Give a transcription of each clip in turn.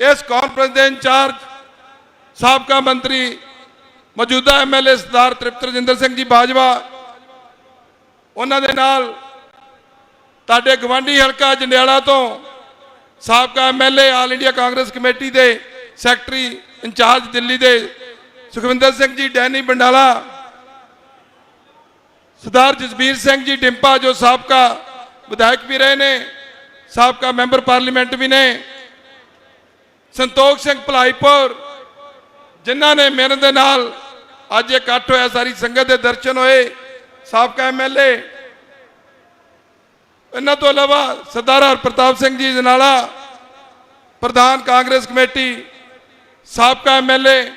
ਇਸ ਕਾਨਫਰੰਸ ਦੇ ਇੰਚਾਰਜ ਸਾਬਕਾ ਮੰਤਰੀ ਮੌਜੂਦਾ ਐਮਐਲਏ ਸਰਦਾਰ ਤ੍ਰਿਪਤ ਰਜਿੰਦਰ ਸਿੰਘ ਜੀ ਬਾਜਵਾ, ਉਹਨਾਂ ਦੇ ਨਾਲ ਤੁਹਾਡੇ ਗਵਾਂਢੀ ਹਲਕਾ ਜੰਡਿਆਲਾ ਤੋਂ ਸਾਬਕਾ MLA all India Congress committee ਦੇ ਸੈਕਟਰੀ ਇੰਚਾਰਜ ਦਿੱਲੀ ਦੇ ਸੁਖਵਿੰਦਰ ਸਿੰਘ ਜੀ, ਡੈਨੀ ਬੰਡਾਲਾ, ਸਰਦਾਰ ਜਸਬੀਰ ਸਿੰਘ ਜੀ ਡਿੰਪਾ ਜੋ ਸਾਬਕਾ ਵਿਧਾਇਕ ਵੀ ਰਹੇ ਨੇ, ਸਾਬਕਾ ਮੈਂਬਰ ਪਾਰਲੀਮੈਂਟ ਵੀ ਨੇ ਸੰਤੋਖ ਸਿੰਘ ਭਲਾਈਪੁਰ, ਜਿਨ੍ਹਾਂ ਨੇ ਮੇਰੇ ਦੇ ਨਾਲ ਅੱਜ ਇਕੱਠ ਹੋਇਆ ਸਾਰੀ ਸੰਗਤ ਦੇ ਦਰਸ਼ਨ ਹੋਏ, ਸਾਬਕਾ ਐਮਐਲਏ ਇਹਨਾਂ ਤੋਂ ਇਲਾਵਾ ਸਰਦਾਰ ਹਰ ਪ੍ਰਤਾਪ ਸਿੰਘ ਜੀ ਜਨਾਲਾ ਪ੍ਰਧਾਨ ਕਾਂਗਰਸ ਕਮੇਟੀ, ਸਾਬਕਾ ਐਮਐਲਏ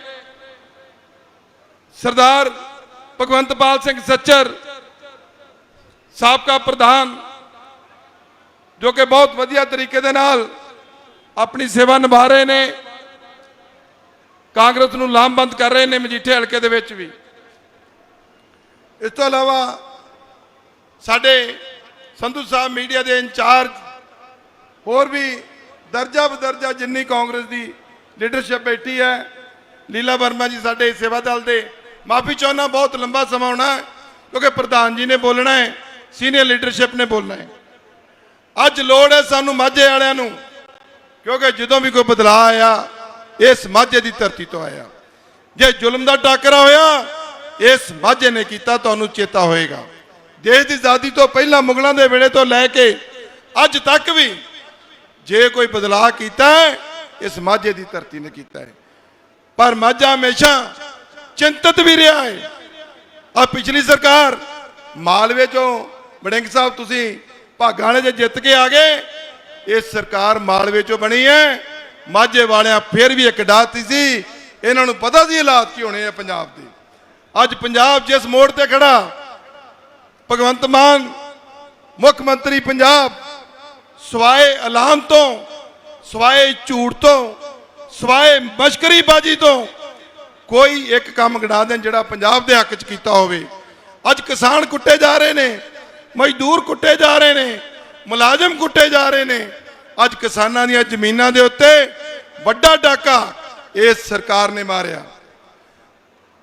ਸਰਦਾਰ ਭਗਵੰਤਪਾਲ ਸਿੰਘ ਸੱਚਰ, ਸਾਬਕਾ ਪ੍ਰਧਾਨ, ਜੋ ਕਿ ਬਹੁਤ ਵਧੀਆ ਤਰੀਕੇ ਦੇ ਨਾਲ ਆਪਣੀ ਸੇਵਾ ਨਿਭਾ ਰਹੇ ਨੇ। ਕਾਂਗਰਸ ਨੂੰ ਲਾਮਬੰਦ ਕਰ ਰਹੇ ਨੇ ਮਜੀਠੇ ਹਲਕੇ ਦੇ ਵਿੱਚ ਵੀ। ਇਸ ਤੋਂ ਇਲਾਵਾ ਸਾਡੇ ਸੰਧੂ ਸਾਹਿਬ ਮੀਡੀਆ ਦੇ ਇੰਚਾਰਜ ਹੋਰ ਵੀ ਦਰਜਾ ਬਦਰਜਾ ਜਿੰਨੀ ਕਾਂਗਰਸ ਦੀ ਲੀਡਰਸ਼ਿਪ ਬੈਠੀ ਹੈ, ਲੀਲਾ ਵਰਮਾ ਜੀ ਸਾਡੇ ਸੇਵਾ ਦਲ ਦੇ। ਮਾਫੀ ਚਾਹੁੰਦਾ, ਬਹੁਤ ਲੰਬਾ ਸਮਾਂ ਹੋਣਾ ਕਿਉਂਕਿ ਪ੍ਰਧਾਨ ਜੀ ਨੇ ਬੋਲਣਾ ਹੈ, ਸੀਨੀਅਰ ਲੀਡਰਸ਼ਿਪ ਨੇ ਬੋਲਣਾ ਹੈ। ਅੱਜ ਲੋੜ ਹੈ ਸਾਨੂੰ ਮਾਝੇ ਵਾਲਿਆਂ ਨੂੰ ਕਿਉਂਕਿ ਜਦੋਂ ਵੀ ਕੋਈ ਬਦਲਾਅ ਆਇਆ ਇਸ ਮਾਝੇ ਦੀ ਧਰਤੀ ਤੋਂ ਆਇਆ। ਜੇ ਜ਼ੁਲਮ ਦਾ ਟਾਕਰਾ ਹੋਇਆ ਇਸ ਮਾਝੇ ਨੇ ਕੀਤਾ, ਤੁਹਾਨੂੰ ਚੇਤਾ ਹੋਏਗਾ। ਦੇਸ਼ ਦੀ ਆਜ਼ਾਦੀ ਤੋਂ ਪਹਿਲਾਂ ਮੁਗਲਾਂ ਦੇ ਵੇਲੇ ਤੋਂ ਲੈ ਕੇ ਅੱਜ ਤੱਕ ਵੀ ਜੇ ਕੋਈ ਬਦਲਾਅ ਕੀਤਾ ਹੈ ਇਸ ਮਾਝੇ ਦੀ ਧਰਤੀ ਨੇ ਕੀਤਾ ਹੈ। ਪਰ ਮਾਝਾ ਹਮੇਸ਼ਾ ਚਿੰਤਤ ਵੀ ਰਿਹਾ ਹੈ। ਆ ਪਿਛਲੀ ਸਰਕਾਰ, ਮਾਲਵੇ ਚੋਂ ਵੜਿੰਗ ਸਾਹਿਬ, ਤੁਸੀਂ ਭਾਗਾਂ ਵਾਲੇ ਜੇ ਜਿੱਤ ਕੇ ਆ ਗਏ ਇਹ ਸਰਕਾਰ ਮਾਲਵੇ ਚੋਂ ਬਣੀ ਹੈ। ਮਾਝੇ ਵਾਲਿਆਂ ਫਿਰ ਵੀ ਇੱਕ ਡਾਤੀ ਸੀ। ਇਹਨਾਂ ਨੂੰ ਪਤਾ ਸੀ ਹਾਲਾਤ ਕੀ ਹੋਣੇ ਆ ਪੰਜਾਬ ਦੇ। ਅੱਜ ਪੰਜਾਬ ਜਿਸ ਮੋੜ ਤੇ ਖੜਾ, ਭਗਵੰਤ ਮਾਨ, ਮੁੱਖ ਮੰਤਰੀ ਪੰਜਾਬ, ਸਵਾਏ ਐਲਾਨ ਤੋਂ, ਸਵਾਏ ਝੂਠ ਤੋਂ, ਸਵਾਏ ਮਸ਼ਕਰੀਬਾਜ਼ੀ ਤੋਂ ਕੋਈ ਇੱਕ ਕੰਮ ਗਣਾ ਦੇਣ ਜਿਹੜਾ ਪੰਜਾਬ ਦੇ ਹੱਕ 'ਚ ਕੀਤਾ ਹੋਵੇ। ਅੱਜ ਕਿਸਾਨ ਕੁੱਟੇ ਜਾ ਰਹੇ ਨੇ, ਮਜ਼ਦੂਰ ਕੁੱਟੇ ਜਾ ਰਹੇ ਨੇ ਮੁਲਾਜ਼ਮ ਕੁੱਟੇ ਜਾ ਰਹੇ ਨੇ। ਅੱਜ ਕਿਸਾਨਾਂ ਦੀਆਂ ਜ਼ਮੀਨਾਂ ਦੇ ਉੱਤੇ ਵੱਡਾ ਡਾਕਾ ਇਸ ਸਰਕਾਰ ਨੇ ਮਾਰਿਆ।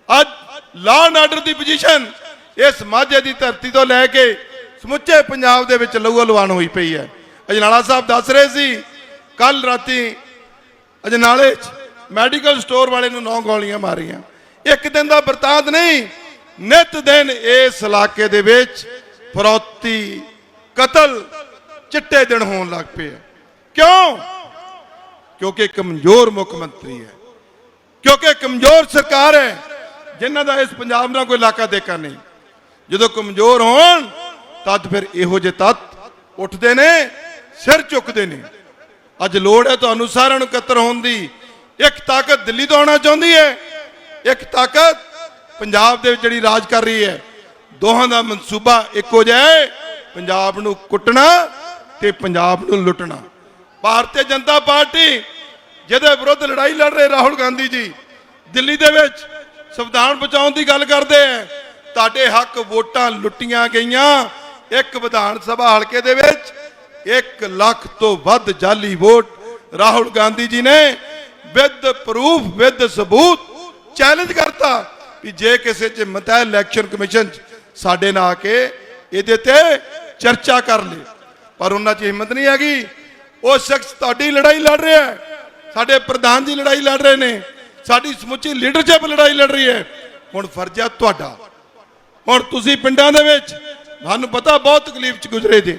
ਅੱਜ ਲਾਅ ਐਂਡ ਆਰਡਰ ਦੀ ਪੋਜੀਸ਼ਨ ਇਸ ਮਾਝੇ ਦੀ ਧਰਤੀ ਤੋਂ ਲੈ ਕੇ ਸਮੁੱਚੇ ਪੰਜਾਬ ਦੇ ਵਿੱਚ ਲਹੂ ਲਵਾਨ ਹੋਈ ਪਈ ਹੈ। ਅਜਨਾਲਾ ਸਾਹਿਬ ਦੱਸ ਰਹੇ ਸੀ, ਕੱਲ ਰਾਤੀ ਅਜਨਾਲੇ 'ਚ ਮੈਡੀਕਲ ਸਟੋਰ ਵਾਲੇ ਨੂੰ ਨੌ ਗੋਲੀਆਂ ਮਾਰੀਆਂ। ਇੱਕ ਦਿਨ ਦਾ ਬਰਤਾਂਤ ਨਹੀਂ, ਨਿਤ ਦਿਨ ਇਸ ਇਲਾਕੇ ਦੇ ਵਿੱਚ ਫਰੋਤੀ ਕਤਲ ਚਿੱਟੇ ਦਿਨ ਹੋਣ ਲੱਗ ਪਏ ਆ। ਕਿਉਂ? ਕਿਉਂਕਿ ਕਮਜ਼ੋਰ ਮੁੱਖ ਮੰਤਰੀ ਹੈ। ਕਿਉਂਕਿ ਕਮਜ਼ੋਰ ਸਰਕਾਰ ਹੈ, ਜਿਨ੍ਹਾਂ ਦਾ ਇਸ ਪੰਜਾਬ ਨਾਲ ਕੋਈ ਇਲਾਕਾ ਦੇਕਾ ਨਹੀਂ। ਜਦੋਂ ਕਮਜ਼ੋਰ ਹੋਣ, ਤਦ ਫਿਰ ਇਹੋ ਜਿਹੇ ਤੱਤ ਉੱਠਦੇ ਨੇ, ਸਿਰ ਝੁਕਦੇ ਨੇ। ਅੱਜ ਲੋੜ ਹੈ ਤੁਹਾਨੂੰ ਸਾਰਿਆਂ ਨੂੰ ਇਕੱਤਰ ਹੋਣ ਦੀ। ਇੱਕ ਤਾਕਤ ਦਿੱਲੀ ਤੋਂ ਆਉਣਾ ਚਾਹੁੰਦੀ ਹੈ। ਇੱਕ ਤਾਕਤ ਪੰਜਾਬ ਦੇ ਵਿੱਚ ਜਿਹੜੀ ਰਾਜ ਕਰ ਰਹੀ ਹੈ। ਦੋਹਾਂ ਦਾ ਮਨਸੂਬਾ ਇੱਕੋ ਜਿਹਾ ਹੈ। ਪੰਜਾਬ ਨੂੰ ਕੁੱਟਣਾ ਤੇ ਪੰਜਾਬ ਨੂੰ ਲੁੱਟਣਾ। ਭਾਰਤੀ ਜਨਤਾ ਪਾਰਟੀ ਜਿਹਦੇ ਵਿਰੁੱਧ ਲੜਾਈ ਲੜ ਰਹੇ ਰਾਹੁਲ ਗਾਂਧੀ ਜੀ, ਦਿੱਲੀ ਦੇ ਵਿੱਚ ਸੰਵਿਧਾਨ ਬਚਾਉਣ ਦੀ ਗੱਲ ਕਰਦੇ ਆ ਤੁਹਾਡੇ ਹੱਕ ਵੋਟਾਂ ਲੁੱਟੀਆਂ ਗਈਆਂ। ਇੱਕ ਵਿਧਾਨ ਸਭਾ ਹਲਕੇ ਦੇ ਵਿੱਚ 1 ਲੱਖ ਤੋਂ ਵੱਧ ਜਾਲੀ ਵੋਟ ਰਾਹੁਲ ਗਾਂਧੀ ਜੀ ਨੇ ਵਿਦ ਪ੍ਰੂਫ, ਵਿਦ ਸਬੂਤ ਚੈਲੰਜ ਕਰਤਾ ਵੀ ਜੇ ਕਿਸੇ ਚ ਮਤਾ ਇਲੈਕਸ਼ਨ ਕਮਿਸ਼ਨ ਚ ਸਾਡੇ ਨਾਲ ਆ ਕੇ ਇਹਦੇ ਤੇ ਚਰਚਾ ਕਰ ਲੇ। ਪਰ ਉਹਨਾਂ 'ਚ ਹਿੰਮਤ ਨਹੀਂ ਹੈਗੀ। ਉਹ ਸ਼ਖਸ ਤੁਹਾਡੀ ਲੜਾਈ ਲੜ ਰਿਹਾ ਹੈ। ਸਾਡੇ ਪ੍ਰਧਾਨ ਦੀ ਲੜਾਈ ਲੜ ਰਹੇ ਨੇ। ਸਾਡੀ ਸਮੁੱਚੀ ਲੀਡਰਸ਼ਿਪ ਲੜਾਈ ਲੜ ਰਹੀ ਹੈ। ਹੁਣ ਫਰਜ਼ ਹੈ ਤੁਹਾਡਾ। ਹੁਣ ਤੁਸੀਂ ਪਿੰਡਾਂ ਦੇ ਵਿੱਚ, ਤੁਹਾਨੂੰ ਪਤਾ ਬਹੁਤ ਤਕਲੀਫ ਚ ਗੁਜ਼ਰੇ ਜੇ।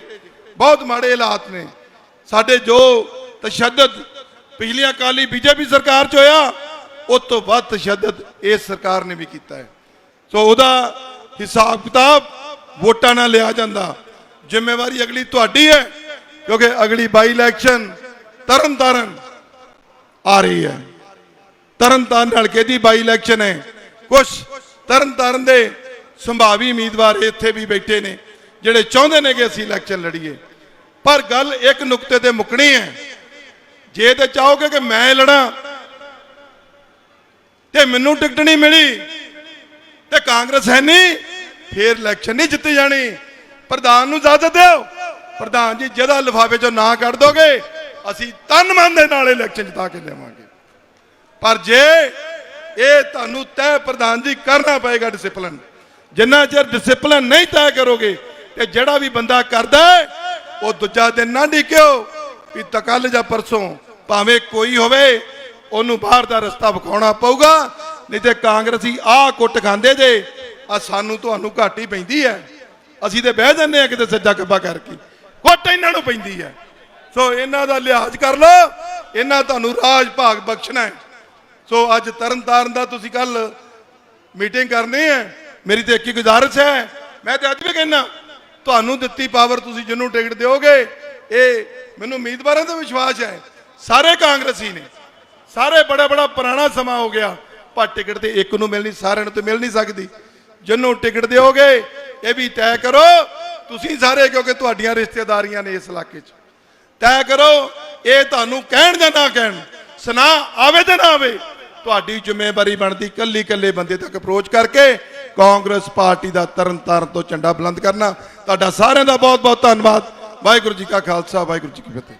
ਬਹੁਤ ਮਾੜੇ ਹਾਲਾਤ ਨੇ। ਸਾਡੇ ਜੋ ਤਸ਼ੱਦਦ ਪਿਛਲੀ ਅਕਾਲੀ ਬੀਜੇਪੀ ਸਰਕਾਰ ਚ ਹੋਇਆ, ਉਸ ਤੋਂ ਬਾਅਦ ਤਸ਼ੱਦਦ ਇਸ ਸਰਕਾਰ ਨੇ ਵੀ ਕੀਤਾ ਹੈ। ਸੋ ਉਹਦਾ ਹਿਸਾਬ ਕਿਤਾਬ ਵੋਟਾਂ ਨਾਲ ਲਿਆ ਜਾਂਦਾ। ਜ਼ਿੰਮੇਵਾਰੀ ਅਗਲੀ ਤੁਹਾਡੀ ਹੈ, ਕਿਉਂਕਿ ਅਗਲੀ ਬਾਈ ਇਲੈਕਸ਼ਨ ਤਰਨ ਤਾਰਨ ਆ ਰਹੀ ਹੈ। ਤਰਨ ਤਾਰਨ ਹਲਕੇ ਦੀ ਬਾਈ ਇਲੈਕਸ਼ਨ ਹੈ? ਕੁਝ ਤਰਨ ਤਾਰਨ ਦੇ ਸੰਭਾਵੀ ਉਮੀਦਵਾਰ ਇੱਥੇ ਵੀ ਬੈਠੇ ਨੇ, ਜਿਹੜੇ ਚਾਹੁੰਦੇ ਨੇ ਕਿ ਅਸੀਂ ਇਲੈਕਸ਼ਨ ਲੜੀਏ। ਪਰ ਗੱਲ ਇੱਕ ਨੁਕਤੇ ਤੇ ਮੁੱਕਣੀ ਹੈ। ਜੇ ਤੇ ਚਾਹੋਗੇ ਕਿ ਮੈਂ ਲੜਾਂ, ਤੇ ਮੈਨੂੰ ਟਿਕਟ ਨਹੀਂ ਮਿਲੀ, ਤੇ ਕਾਂਗਰਸ ਹੈ ਨਹੀਂ, ਫੇਰ ਇਲੈਕਸ਼ਨ ਨਹੀਂ ਜਿੱਤੀ ਜਾਣੀ। ਪ੍ਰਧਾਨ ਨੂੰ ਇਜਾਜ਼ਤ ਦਿਓ। ਪ੍ਰਧਾਨ ਜੀ ਜਿਹਦਾ ਲਿਫਾਫੇ ਚੋਂ ਨਾਂ ਕੱਢ ਦੋਗੇ, ਅਸੀਂ ਤਨ ਮਨ ਦੇ ਨਾਲ ਇਲੈਕਸ਼ਨ ਜਿਤਾ ਕੇ ਲਿਆਵਾਂਗੇ ਪਰ ਜੇ ਇਹ ਤੁਹਾਨੂੰ ਤੈਅ ਪ੍ਰਧਾਨ ਜੀ ਕਰਨਾ ਪਏਗਾ ਡਿਸਪਲਿਨ ਜਿੰਨਾ ਚਿਰ ਡਿਸਪਲਿਨ ਨਹੀਂ ਤੈਅ ਕਰੋਗੇ, ਤੇ ਜਿਹੜਾ ਵੀ ਬੰਦਾ ਕਰਦਾ ਉਹ ਦੂਜਾ ਦਿਨ ਨਾ ਡਿਕਿਓ ਵੀ ਤਕੱਲ ਜਾਂ ਪਰਸੋਂ ਭਾਵੇਂ ਕੋਈ ਹੋਵੇ, ਉਹਨੂੰ ਬਾਹਰ ਦਾ ਰਸਤਾ ਵਿਖਾਉਣਾ ਪਊਗਾ, ਨਹੀਂ ਤੇ ਕਾਂਗਰਸੀ ਆਹ ਕੁੱਟ ਖਾਂਦੇ ਜੇ ਆ ਸਾਨੂੰ ਤੁਹਾਨੂੰ ਘੱਟ ਹੀ ਪੈਂਦੀ ਹੈ। ਅਸੀਂ ਤੇ ਬਹਿ ਜਾਂਦੇ ਆ ਕਿਤੇ ਸੱਜਾ ਕੱਬਾ ਕਰਕੇ। ਕੁੱਟ ਇਹਨਾਂ ਨੂੰ ਪੈਂਦੀ ਹੈ। ਸੋ ਇਹਨਾਂ ਦਾ ਲਿਹਾਜ਼ ਕਰ ਲਓ। ਇਹਨਾਂ ਤੁਹਾਨੂੰ ਰਾਜ ਭਾਗ ਬਖਸ਼ਣਾ ਹੈ। ਸੋ ਅੱਜ ਤਰਨਤਾਰਨ ਦਾ ਤੁਸੀਂ ਕੱਲ ਮੀਟਿੰਗ ਕਰਨੀ ਹੈ। ਮੇਰੀ ਤੇ ਇੱਕ ਹੀ ਗੁਜ਼ਾਰਿਸ਼ ਹੈ। ਮੈਂ ਤੇ ਅੱਜ ਵੀ ਕਹਿੰਦਾ, ਤੁਹਾਨੂੰ ਦਿੱਤੀ ਪਾਵਰ ਤੁਸੀਂ ਜਿਹਨੂੰ ਟਿਕਟ ਦਿਓਗੇ, ਇਹ ਮੈਨੂੰ ਉਮੀਦਵਾਰਾਂ ਤੇ ਵਿਸ਼ਵਾਸ ਹੈ। ਸਾਰੇ ਕਾਂਗਰਸੀ ਨੇ। ਸਾਰੇ ਬੜਾ ਬੜਾ ਪੁਰਾਣਾ ਸਮਾਂ ਹੋ ਗਿਆ। ਪਰ ਟਿਕਟ ਤੇ ਇੱਕ ਨੂੰ ਮਿਲਣੀ ਸਾਰਿਆਂ ਨੂੰ ਤੇ ਮਿਲ ਨਹੀਂ ਸਕਦੀ। ਜਿਹਨੂੰ ਟਿਕਟ ਦਿਓਗੇ ਇਹ ਵੀ ਤੈਅ ਕਰੋ, ਤੁਸੀਂ ਸਾਰੇ, ਕਿਉਂਕਿ ਤੁਹਾਡੀਆਂ ਰਿਸ਼ਤੇਦਾਰੀਆਂ ਨੇ ਇਸ ਇਲਾਕੇ 'ਚ। ਤੈਅ ਕਰੋ, ਇਹ ਤੁਹਾਨੂੰ ਕਹਿਣ ਜਾਂ ਨਾ ਕਹਿਣ ਸੁਨਾ ਆਵੇ ਜਾਂ ਨਾ ਆਵੇ, ਤੁਹਾਡੀ ਜ਼ਿੰਮੇਵਾਰੀ ਬਣਦੀ ਕੱਲੀ ਕੱਲੇ ਬੰਦੇ ਤੱਕ ਅਪਰੋਚ ਕਰਕੇ ਕਾਂਗਰਸ ਪਾਰਟੀ ਦਾ ਤਰਨ ਤਾਰਨ ਤੋਂ ਝੰਡਾ ਬੁਲੰਦ ਕਰਨਾ। ਤੁਹਾਡਾ ਸਾਰਿਆਂ ਦਾ ਬਹੁਤ ਬਹੁਤ ਧੰਨਵਾਦ। ਵਾਹਿਗੁਰੂ ਜੀ ਕਾ ਖਾਲਸਾ, ਵਾਹਿਗੁਰੂ ਜੀ ਕੀ ਫਤਿਹ।